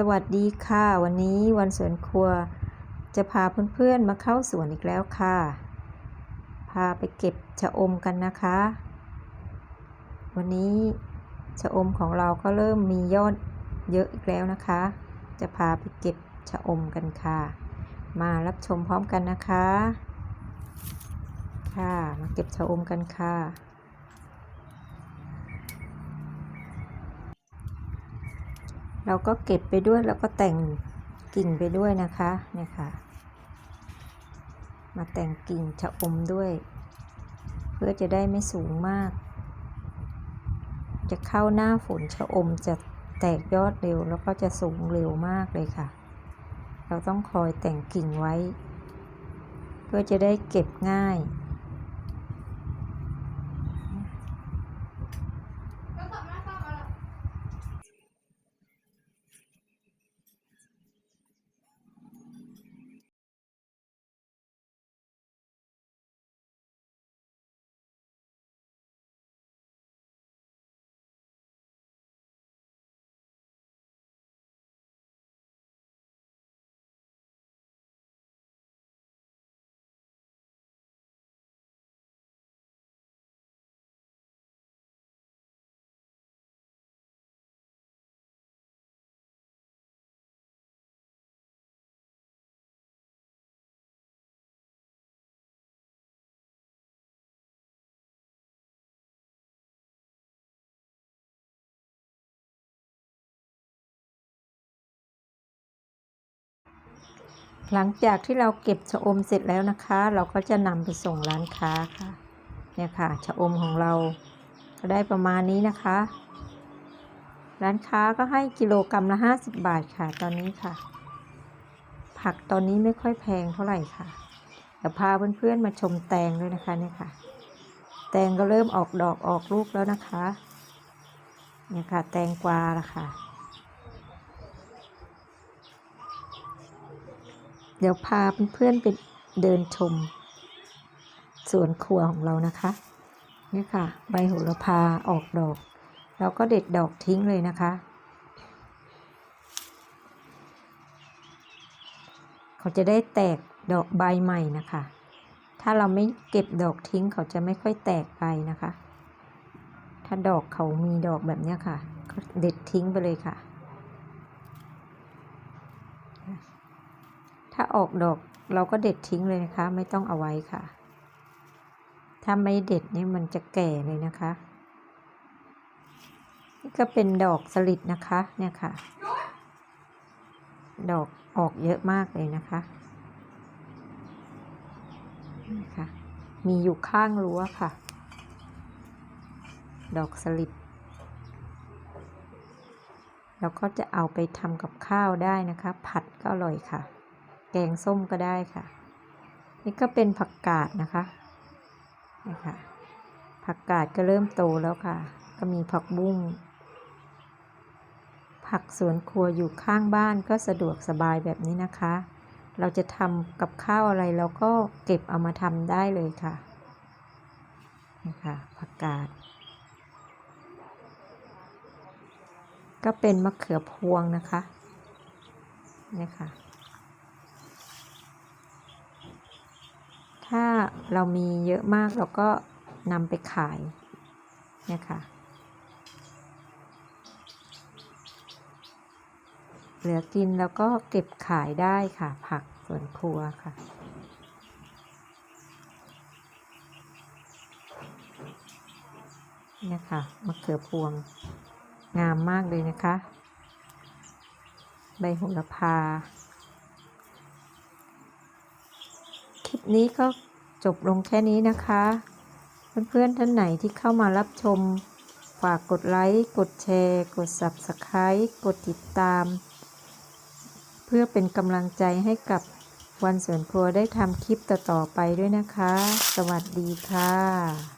สวัสดีค่ะ วันนี้วันสวนครัว จะพาเพื่อนๆมาเข้าสวนอีกแล้วค่ะ พาไปเก็บชะอมกันนะคะ วันนี้ชะอมของเราก็เริ่มมียอดเยอะอีกแล้วนะคะ จะพาไปเก็บชะอมกันค่ะ มารับชมพร้อมกันนะคะ ค่ะมาเก็บชะอมกันค่ะ เราก็เก็บไปด้วยแล้วก็แต่งกิ่งไปด้วยนะคะเนี่ยค่ะ มาแต่งกิ่งชะอมด้วย เพื่อจะได้ไม่สูงมาก จะเข้าหน้าฝนชะอมจะแตกยอดเร็วแล้วก็จะสูงเร็วมากเลยค่ะ เราต้องคอยแต่งกิ่งไว้ เพื่อจะได้เก็บง่าย หลังจากที่เราเก็บชะอมเสร็จแล้วนะคะ เราก็จะนำไปส่งร้านค้าค่ะ เนี่ยค่ะชะอมของเราก็ได้ประมาณนี้นะคะ ร้านค้าก็ให้กิโลกรรัมละ50 บาทค่ะตอนนี้ค่ะ ผักตอนนี้ไม่ค่อยแพงเท่าไหร่ค่ะเดี๋ยวพาเพื่อนๆมาชมแตงด้วยนะคะเนี่ยค่ะ แตงก็เริ่มออกดอกออกลูกแล้วนะคะ เนี่ยค่ะ แตงกวาละค่ะ เดี๋ยวพาเพื่อนๆไปเดินชมสวนครัวของเรานะคะนี่ค่ะ ใบโหระพาออกดอกเราก็เด็ดดอกทิ้งเลยนะคะ เขาจะได้แตกดอกใบใหม่นะคะ ถ้าเราไม่เก็บดอกทิ้งเขาจะไม่ค่อยแตกใบนะคะ ถ้าดอกเขามีดอกแบบนี้ค่ะก็เด็ดทิ้งไปเลยค่ะ ถ้าออกดอกเราก็เด็ดทิ้งเลยนะคะ ไม่ต้องเอาไว้ค่ะ ถ้าไม่เด็ดนี่มันจะแก่เลยนะคะ นี่ก็เป็นดอกสลิดนะคะ เนี่ยค่ะ ดอกออกเยอะมากเลยนะคะนี่ค่ะ มีอยู่ข้างรั้วค่ะ ดอกสลิดแล้วก็จะเอาไปทำกับข้าวได้นะคะ ผัดก็อร่อยค่ะ แกงส้มก็ได้ค่ะ นี่ก็เป็นผักกาดนะคะนี่ค่ะผักกาดก็เริ่มโตแล้วค่ะ ก็มีผักบุ้งผักสวนครัวอยู่ข้างบ้านก็สะดวกสบายแบบนี้นะคะ เราจะทำกับข้าวอะไรเราก็เก็บเอามาทำได้เลยค่ะนี่ค่ะผักกาดก็เป็นมะเขือพวงนะคะนี่ค่ะ ถ้า เรามีเยอะมากเราก็นำไปขายเนี่ยค่ะเหลือกินแล้วก็เก็บขายได้ค่ะ ผักสวนครัวค่ะเนี่ยค่ะมะเขือพวงงามมากเลยนะคะ ใบโหระพา คลิปนี้ก็ จบลงแค่นี้นะคะ เพื่อนๆท่านไหนที่เข้ามารับชม ฝากกดไลค์ กดแชร์ กด Subscribe กดติดตาม เพื่อเป็นกำลังใจให้กับวันสวนครัวได้ทำคลิปต่อๆไปด้วยนะคะ สวัสดีค่ะ